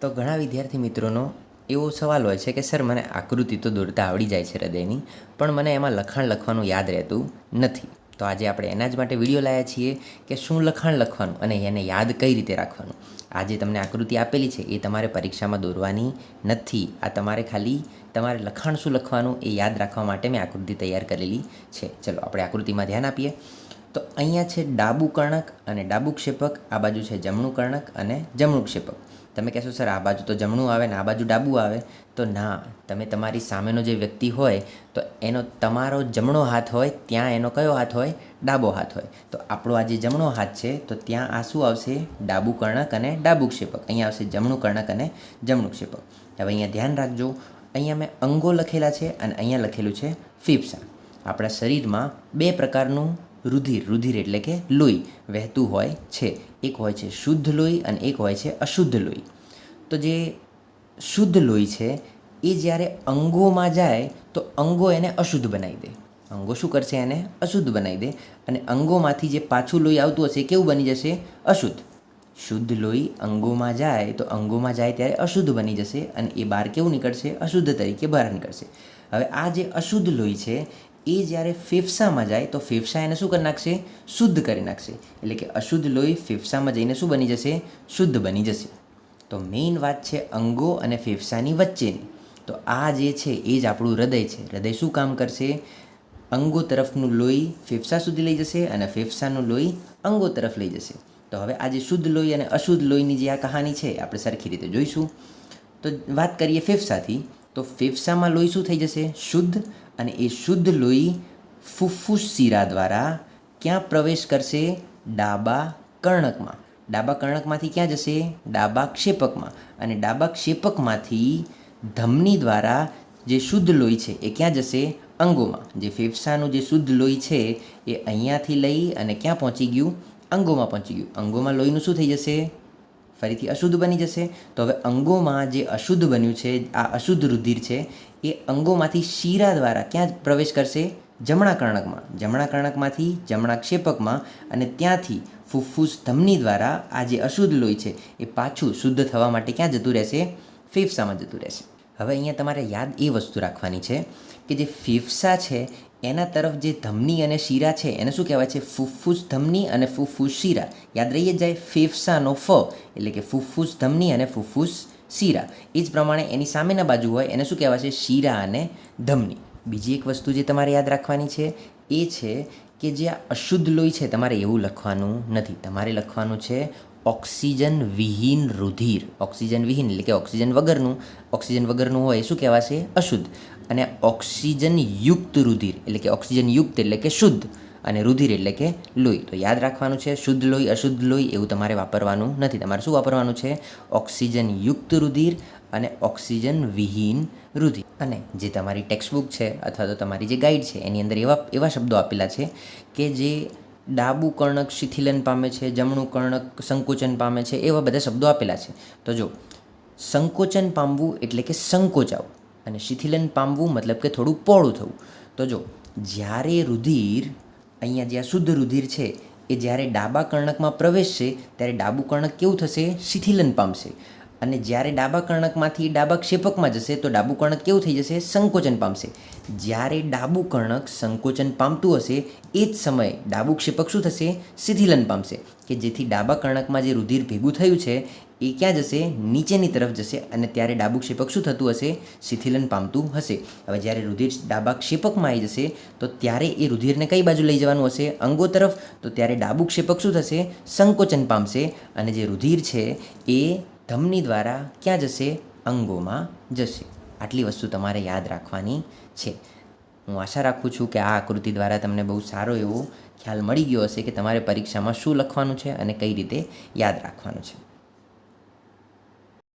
તો ઘણા વિદ્યાર્થી મિત્રોનો એવો સવાલ હોય છે કે, સર, મને આકૃતિ તો દોરતા આવડી જાય છે હૃદયની, પણ મને એમાં લખાણ લખવાનું યાદ રહેતું નથી. તો આજે આપણે એના જ માટે વીડિયો લાવ્યા છીએ કે, શું લખાણ લખવાનું અને એને યાદ કઈ રીતે રાખવાનું? આજે તમને આકૃતિ આપેલી છે, એ તમારે પરીક્ષામાં દોરવાની નથી. આ તમારે ખાલી તમારે લખાણ શું લખવાનું એ યાદ રાખવા માટે મેં આકૃતિ તૈયાર કરેલી છે. ચલો, આપણે આકૃતિમાં ધ્યાન આપીએ. તો અહીંયા છે ડાબુ કર્ણક અને ડાબુ ક્ષેપક, આ બાજુ છે જમણું કર્ણક અને જમણું ક્ષેપક. તમે કહેશો, સર, આ બાજુ તો જમણું આવે ને આ બાજુ ડાબુ આવે. તો ના, તમે તમારી સામેનો જે વ્યક્તિ હોય, તો એનો તમારો જમણો હાથ હોય, ત્યાં એનો કયો હાથ હોય? ડાબો હાથ હોય. તો આપણો આ જે જમણો હાથ છે, તો ત્યાં આ શું આવશે? ડાબુ કર્ણક અને ડાબુ ક્ષેપક. અહીંયા આવશે જમણું કર્ણક અને જમણું ક્ષેપક. હવે અહીંયા ધ્યાન રાખજો, અહીંયા મેં અંગો લખેલા છે અને અહીંયા લખેલું છે ફેફસા આપણા શરીરમાં બે પ્રકારનું રુધિર રુધિર એટલે કે લોહી, વહેતું હોય છે. એક હોય છે શુદ્ધ લોહી અને એક હોય છે અશુદ્ધ લોહી. તો જે શુદ્ધ લોહી છે, એ જ્યારે અંગોમાં જાય, તો અંગો એને અશુદ્ધ બનાવી દે. અંગો શું કરશે એને? અશુદ્ધ બનાવી દે. અને અંગોમાંથી જે પાછું લોહી આવતું હશે કેવું બની જશે? અશુદ્ધ. શુદ્ધ લોહી અંગોમાં જાય, તો અંગોમાં જાય ત્યારે અશુદ્ધ બની જશે અને એ બહાર કેવું નીકળશે? અશુદ્ધ તરીકે બહાર નીકળશે હવે આ જે અશુદ્ધ લોહી છે એ જ્યારે ફેફસામાં જાય, તો ફેફસા એને શું કરી નાખશે? શુદ્ધ કરી નાખશે. એટલે કે અશુદ્ધ લોહી ફેફસામાં જઈને શું બની જશે? શુદ્ધ બની જશે. તો મેઇન વાત છે અંગો અને ફેફસાની વચ્ચેની. તો આ જે છે, એ જ આપણું હૃદય છે. હૃદય શું કામ કરશે? અંગો તરફનું લોહી ફેફસા સુધી લઈ જશે અને ફેફસાનું લોહી અંગો તરફ લઈ જશે. તો હવે આ જે શુદ્ધ લોહી અને અશુદ્ધ લોહીની જે આ કહાની છે આપણે સરખી રીતે જોઈશું. તો વાત કરીએ ફેફસાથી. તો ફેફસામાં લોહી શું થઈ જશે? શુદ્ધ. અને એ શુદ્ધ લોહી ફુફ્ફુસ શીરા દ્વારા ક્યાં પ્રવેશ કરશે? ડાબા કર્ણકમાં. ડાબા કર્ણકમાંથી ક્યાં જશે? ડાબા ક્ષેપકમાં. અને ડાબા ક્ષેપકમાંથી ધમની દ્વારા જે શુદ્ધ લોહી છે એ ક્યાં જશે? અંગોમાં. જે ફેફસાનું જે શુદ્ધ લોહી છે એ અહીંયાથી લઈ અને ક્યાં પહોંચી ગયું? અંગોમાં પહોંચી ગયું. અંગોમાં લોહીનું શું થઈ જશે? ફરીથી અશુદ્ધ બની જશે. તો હવે અંગોમાં જે અશુદ્ધ બન્યું છે, આ અશુદ્ધ રુધિર છે, એ અંગોમાંથી શીરા દ્વારા ક્યાં પ્રવેશ કરશે? જમણા કર્ણકમાં. જમણા કર્ણકમાંથી, જમણા ક્ષેપકમાં અને ત્યાંથી ફુફ્ફુસ ધમની દ્વારા આ જે અશુદ્ધ લોહી છે, એ પાછું શુદ્ધ થવા માટે ક્યાં જતું રહેશે? ફેફસામાં જતું રહેશે. હવે અહીંયા તમારે યાદ એ વસ્તુ રાખવાની છે કે જે ફેફસા છે એના તરફ જે ધમની અને શીરા છે, એને શું કહેવાય છે? ફુફ્ફુસ ધમની અને ફુફ્ફુસ શીરા. યાદ રહીએ જાય ફેફસાનો ફ, એટલે કે ફુફ્ફુસ ધમની અને ફુફ્ફુસ શીરા. એ જ પ્રમાણે એની સામેના બાજુ હોય, એને શું કહેવાય છે શીરા અને ધમની. બીજી એક વસ્તુ જે તમારે યાદ રાખવાની છે, એ છે કે જે આ અશુદ્ધ લોહી છે, તમારે એવું લખવાનું નથી. તમારે લખવાનું છે ઓક્સિજન વિહીન રુધિર. ઓક્સિજન વિહીન, એટલે કે ઓક્સિજન વગરનું. ઓક્સિજન વગરનું હોય એ શું કહેવાશે? અશુદ્ધ. અને ઓક્સિજન યુક્ત રુધિર, એટલે કે ઓક્સિજન યુક્ત એટલે કે શુદ્ધ, અને રુધિર એટલે કે લોહી. તો યાદ રાખવાનું છે, શુદ્ધ લોહી, અશુદ્ધ લોહી એવું તમારે વાપરવાનું નથી. તમારે શું વાપરવાનું છે? ઓક્સિજન યુક્ત રુધિર અને ઓક્સિજન વિહીન રુધિર. અને જે તમારી ટેક્સ્ટબુક છે, અથવા તો તમારી જે ગાઈડ છે, એની અંદર એવા એવા શબ્દો આપેલા છે કે જે ડાબુ કર્ણક શિથિલન પામે છે, જમણું કર્ણક સંકોચન પામે છે, એવા બધા શબ્દો આપેલા છે. તો જો, સંકોચન પામવું એટલે કે સંકોચાવું. અને શિથિલન પામવું મતલબ કે થોડું પહોળું થવું. તો જો, જ્યારે રુધિર, અહીંયા જ્યાં શુદ્ધ રુધિર છે, એ જ્યારે ડાબા કર્ણકમાં પ્રવેશશે, ત્યારે ડાબુ કર્ણક કેવું થશે? શિથિલન પામશે. અને જ્યારે ડાબા કર્ણકમાંથી ડાબા ક્ષેપકમાં જશે, તો ડાબુ કર્ણક કેવું થઈ જશે? સંકોચન પામશે. જ્યારે ડાબુ કર્ણક સંકોચન પામતું હશે, એ જ સમયે ડાબુ ક્ષેપક શું થશે? શિથિલન પામશે. કે જેથી ડાબા કર્ણકમાં જે રુધિર ભેગું થયું છે, એ ક્યાં જશે? નીચેની તરફ જશે અને ત્યારે ડાબુ ક્ષેપક શું થતું હશે? શિથિલન પામતું હશે. હવે જ્યારે રુધિર ડાબા ક્ષેપકમાં આવી જશે, તો ત્યારે એ રુધિરને કઈ બાજુ લઈ જવાનું હશે? અંગો તરફ. તો ત્યારે ડાબુ ક્ષેપક શું થશે? સંકોચન પામશે. અને જે રુધિર છે, એ ધમની દ્વારા ક્યાં જશે? અંગોમાં જશે. આટલી વસ્તુ તમારે યાદ રાખવાની છે. હું આશા રાખું છું કે આ આકૃતિ દ્વારા તમને બહુ સારો એવો ખ્યાલ મળી ગયો હશે કે તમારે પરીક્ષામાં શું લખવાનું છે અને કઈ રીતે યાદ રાખવાનું છે.